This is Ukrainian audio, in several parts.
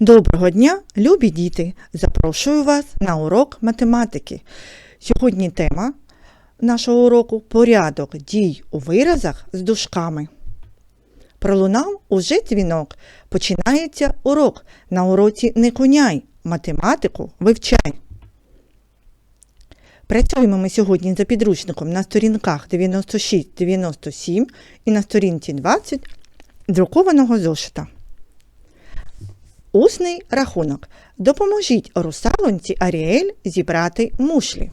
Доброго дня, любі діти! Запрошую вас на урок математики. Сьогодні тема нашого уроку порядок дій у виразах з дужками. Пролунав уже дзвінок. Починається урок. На уроці не коняй, математику вивчай. Працюємо ми сьогодні за підручником на сторінках 96-97 і на сторінці 20 друкованого зошита. Усний рахунок. Допоможіть русалонці Аріель зібрати мушлі.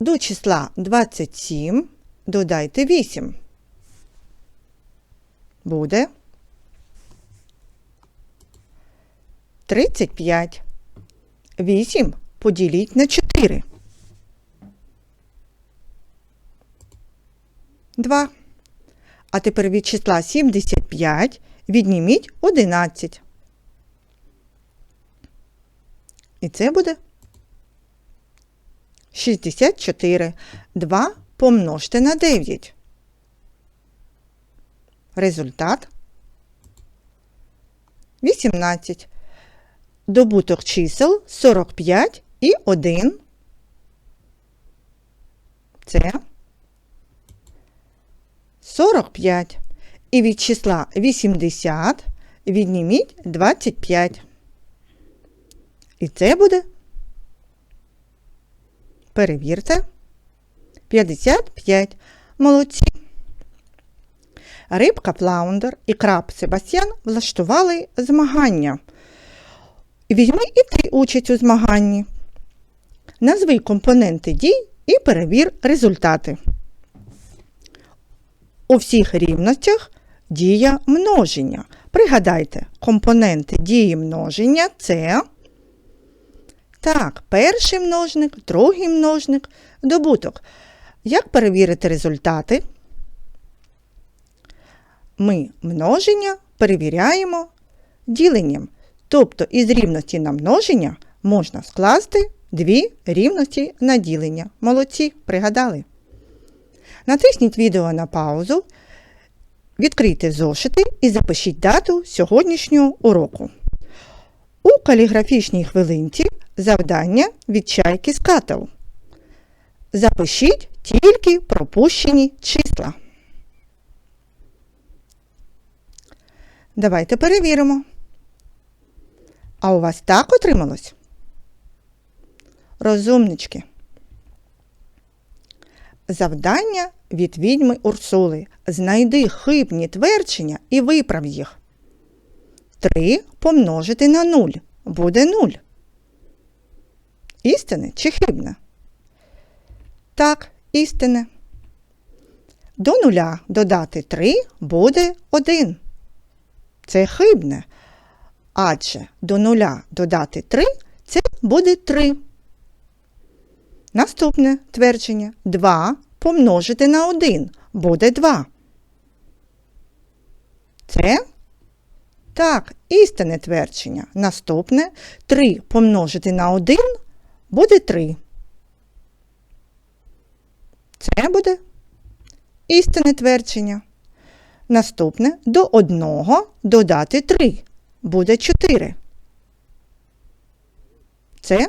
До числа 27 додайте 8. Буде 35. 8 поділіть на 4. 2. А тепер від числа 75 відніміть 11. І це буде 64. 2 помножте на 9. Результат 18. Добуток чисел 45 і 1. Це 45. І від числа 80 відніміть 25. І це буде. Перевірте. 55. Молодці. Рибка Плаундер і краб Себастьян влаштували змагання. Візьми і ти участь у змаганні. Назви компоненти дій і перевір результати. У всіх рівностях дія множення. Пригадайте, компоненти дії множення це так, перший множник, другий множник, добуток. Як перевірити результати? Ми множення перевіряємо діленням. Тобто із рівності на множення можна скласти дві рівності на ділення. Молодці, пригадали. Натисніть відео на паузу, відкрийте зошити і запишіть дату сьогоднішнього уроку. У каліграфічній хвилинці завдання від чайки з кател. Запишіть тільки пропущені числа. Давайте перевіримо. А у вас так отрималось? Розумнички. Завдання від відьми Урсули. Знайди хибні твердження і виправ їх. 3 помножити на 0 буде 0. Істине чи хибне? Так, істине. До нуля додати 3 буде 1. Це хибне. Адже до нуля додати 3 це буде 3. Наступне твердження 2 помножити на 1 буде 2. Це так, істинне твердження. Наступне 3 помножити на 1 буде 3. Це буде істинне твердження. Наступне до 1 додати 3 буде 4. Це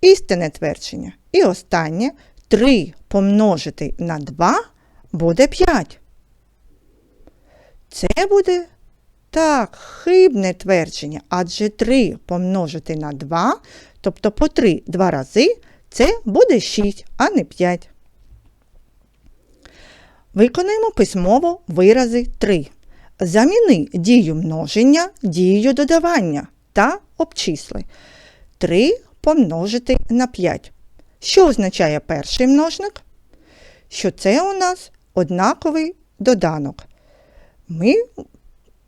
істинне твердження. І останнє 3 помножити на 2 буде 5. Це буде так, хибне твердження, адже 3 помножити на 2, тобто по 3 два рази, це буде 6, а не 5. Виконуємо письмово вирази 3. Заміни дію множення дією додавання та обчисли. 3 помножити на 5. Що означає перший множник? Що це у нас однаковий доданок. Ми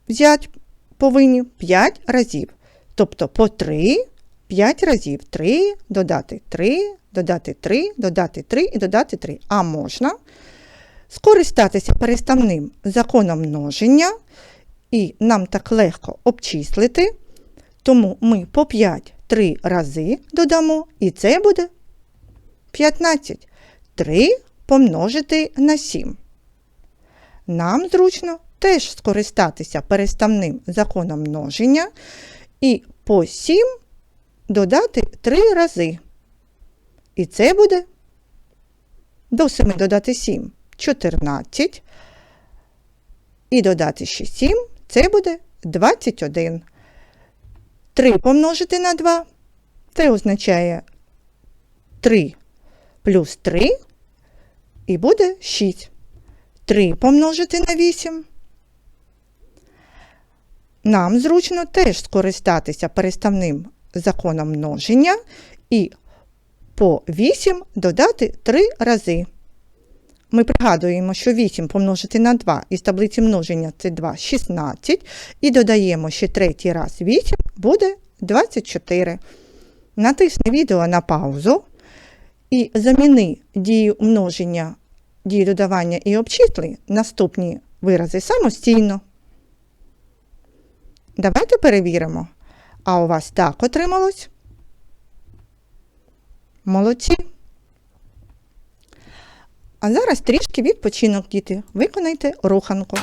взяти повинні 5 разів. Тобто по 3, 5 разів. 3, додати 3, додати 3, додати 3 і додати 3. А можна скористатися переставним законом множення, і нам так легко обчислити. Тому ми по 5 3 рази додамо, і це буде 15. 3 помножити на 7. Нам зручно теж скористатися переставним законом множення і по 7 додати 3 рази. І це буде до 7 додати 7 14. І додати ще 7 це буде 21. 3 помножити на 2 це означає 3 плюс 3 і буде 6. 3 помножити на 8. Нам зручно теж скористатися переставним законом множення і по 8 додати 3 рази. Ми пригадуємо, що 8 помножити на 2 із таблиці множення це 2 16. І додаємо ще третій раз 8 буде 24. Натисни відео на паузу і заміни дію множення, дію додавання і обчисли наступні вирази самостійно. Давайте перевіримо. А у вас так отрималось? Молодці. А зараз трішки відпочинок, діти. Виконайте руханку.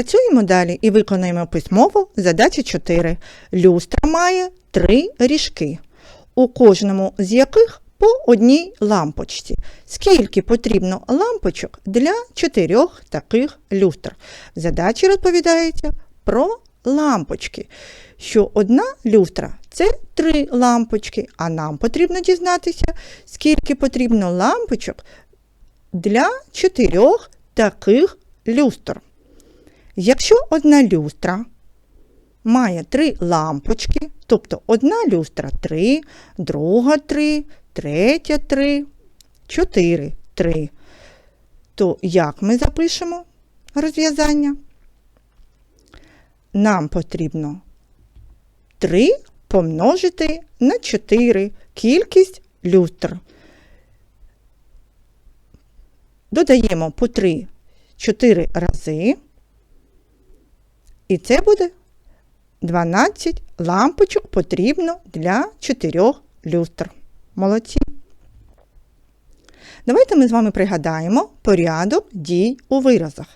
Працюємо далі і виконаємо письмово задачу 4. Люстра має три ріжки, у кожному з яких по одній лампочці. Скільки потрібно лампочок для чотирьох таких люстр? В задачі розповідається про лампочки, що одна люстра це три лампочки, а нам потрібно дізнатися, скільки потрібно лампочок для чотирьох таких люстр. Якщо одна люстра має три лампочки, тобто одна люстра 3, друга 3, третя 3, 4 3, то як ми запишемо розв'язання? Нам потрібно 3 помножити на 4 кількість люстр. Додаємо по 3 4 рази. І це буде 12 лампочок потрібно для 4 люстр. Молодці. Давайте ми з вами пригадаємо порядок дій у виразах.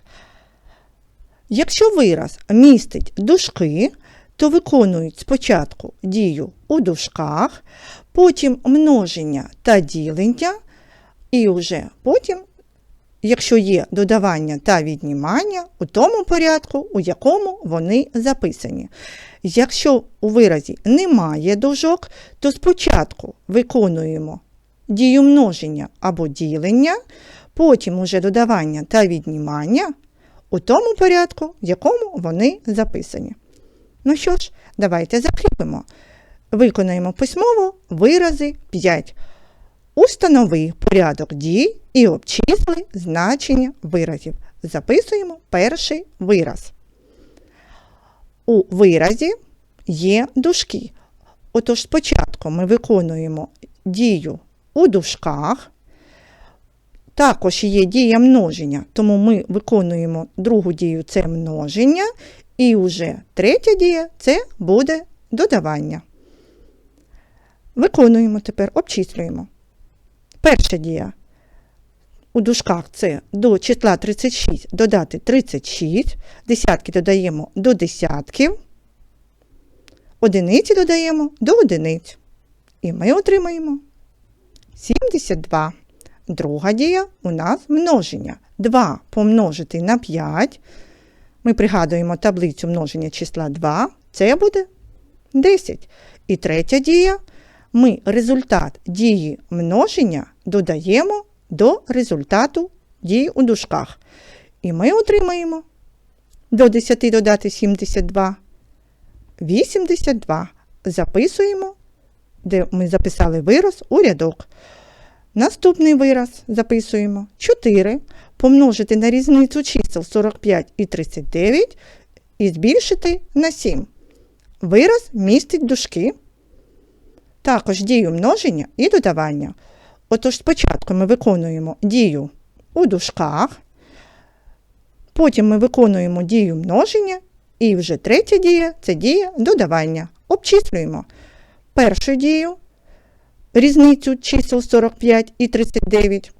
Якщо вираз містить дужки, то виконують спочатку дію у дужках, потім множення та ділення, і вже потім якщо є додавання та віднімання у тому порядку, у якому вони записані. Якщо у виразі немає дужок, то спочатку виконуємо дію множення або ділення, потім уже додавання та віднімання у тому порядку, в якому вони записані. Ну що ж, давайте закріпимо. Виконаємо письмово вирази 5. Установи порядок дій і обчисли значення виразів. Записуємо перший вираз. У виразі є дужки. Отож, спочатку ми виконуємо дію у дужках. Також є дія множення, тому ми виконуємо другу дію це множення, і вже третя дія це буде додавання. Виконуємо тепер, обчислюємо. Перша дія у дужках це до числа 36 додати 36, десятки додаємо до десятків. одиниці додаємо до одиниць. І ми отримаємо 72. Друга дія у нас множення. 2 помножити на 5. Ми пригадуємо таблицю множення числа 2. Це буде 10. І третя дія. Ми результат дії множення додаємо до результату дії у дужках. І ми отримаємо до 10 додати 72. 82. Записуємо, де ми записали вираз у рядок. Наступний вираз записуємо 4 помножити на різницю чисел 45 і 39 і збільшити на 7. Вираз містить дужки, також дію множення і додавання. Отож, спочатку ми виконуємо дію у дужках, потім ми виконуємо дію множення, і вже третя дія це дія додавання. Обчислюємо першу дію, різницю чисел 45 і 39.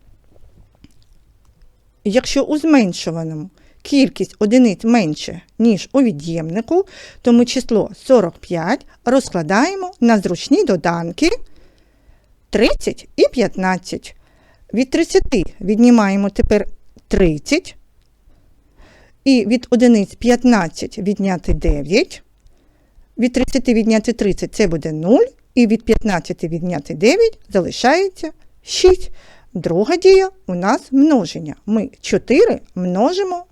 Якщо у зменшуваному кількість одиниць менше, ніж у від'ємнику, то ми число 45 розкладаємо на зручні доданки 30 і 15. Від 30 віднімаємо тепер 30. І від одиниць 15 відняти 9. Від 30 відняти 30 це буде 0. І від 15 відняти 9 залишається 6. Друга дія у нас множення. Ми 4 множимо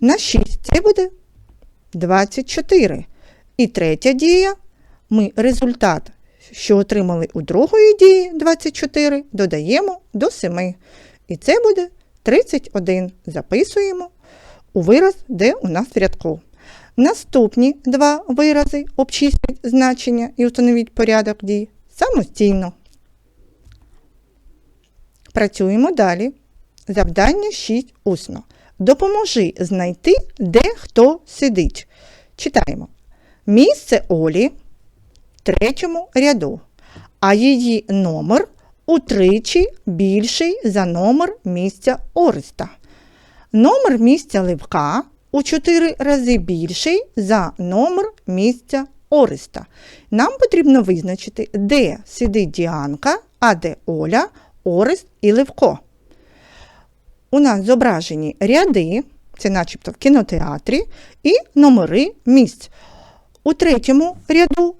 на 6. Це буде 24. І третя дія. Ми результат, що отримали у другої дії 24, додаємо до 7. І це буде 31. Записуємо у вираз, де у нас в рядку. Наступні два вирази обчисліть значення і встановіть порядок дій самостійно. Працюємо далі. Завдання 6 усно. Допоможи знайти, де хто сидить. Читаємо. Місце Олі в третьому ряду, а її номер утричі більший за номер місця Ореста. Номер місця Левка у 4 рази більший за номер місця Ореста. Нам потрібно визначити, де сидить Діанка, а де Оля, Орест і Левко. У нас зображені ряди, це начебто в кінотеатрі, і номери місць. У третьому ряду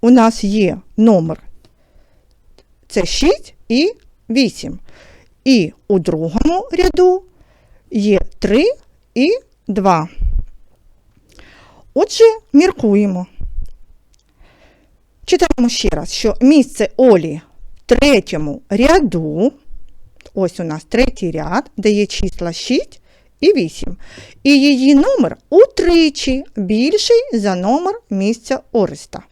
у нас є номер це 6 і 8. І у другому ряду є 3 і 2. Отже, міркуємо. Читаємо ще раз, що місце Олі в третьому ряду, ось у нас третій ряд, де є числа 6 і 8. І її номер утричі більший за номер місця Ореста.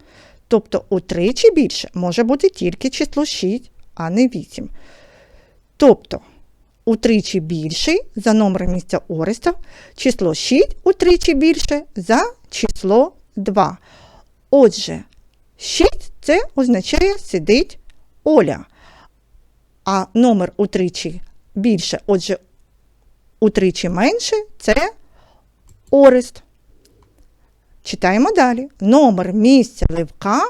Тобто утричі більше може бути тільки число 6, а не 8. Тобто, утричі більший за номер місця Ореста, число 6 утричі більше за число 2. Отже, 6 це означає сидить Оля. А номер утричі більше, отже, утричі менше це Орест. Читаємо далі. Номер місця Левка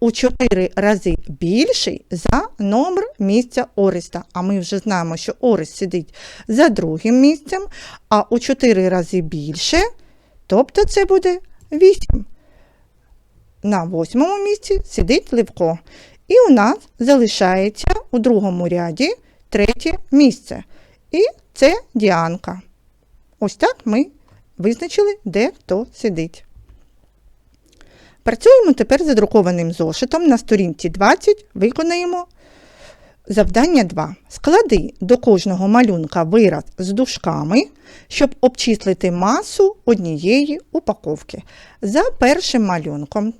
у 4 рази більший за номер місця Ореста. А ми вже знаємо, що Орест сидить за другим місцем, а у 4 рази більше, тобто це буде 8. На восьмому місці сидить Левко. І у нас залишається у другому ряді третє місце. І це Діанка. Ось так ми визначили, де хто сидить. Працюємо тепер за друкованим зошитом. На сторінці 20 виконаємо завдання 2. Склади до кожного малюнка вираз з дужками, щоб обчислити масу однієї упаковки. За першим малюнком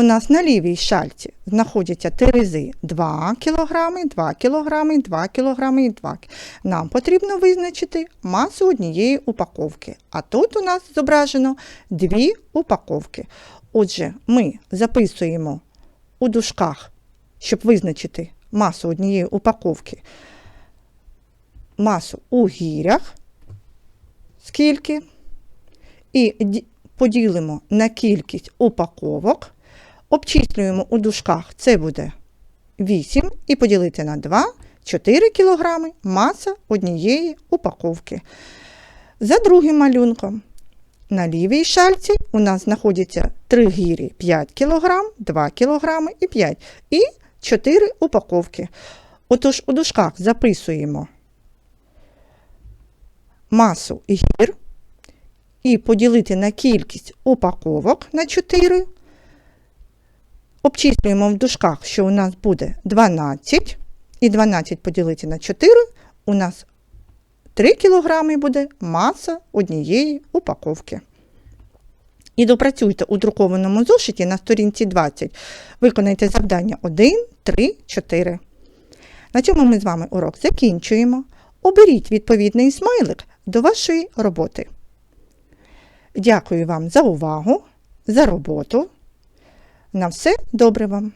у нас на лівій шальці знаходяться терези 2 кг, 2 кг, 2 кг і 2 кг. Нам потрібно визначити масу однієї упаковки. А тут у нас зображено дві упаковки. Отже, ми записуємо у дужках, щоб визначити масу однієї упаковки, масу у гірях, скільки. І поділимо на кількість упаковок, обчислюємо у дужках, це буде 8 і поділити на 2 4 кг маса однієї упаковки. За другим малюнком на лівій шальці у нас знаходяться 3 гірі 5 кг, 2 кг і 5 і 4 упаковки. Отож у дужках записуємо масу гір і поділити на кількість упаковок на 4. Обчислюємо в дужках, що у нас буде 12, і 12 поділити на 4, у нас 3 кг буде маса однієї упаковки. І допрацюйте у друкованому зошиті на сторінці 20. Виконайте завдання 1, 3, 4. На цьому ми з вами урок закінчуємо. Оберіть відповідний смайлик до вашої роботи. Дякую вам за увагу, за роботу. На все добре вам!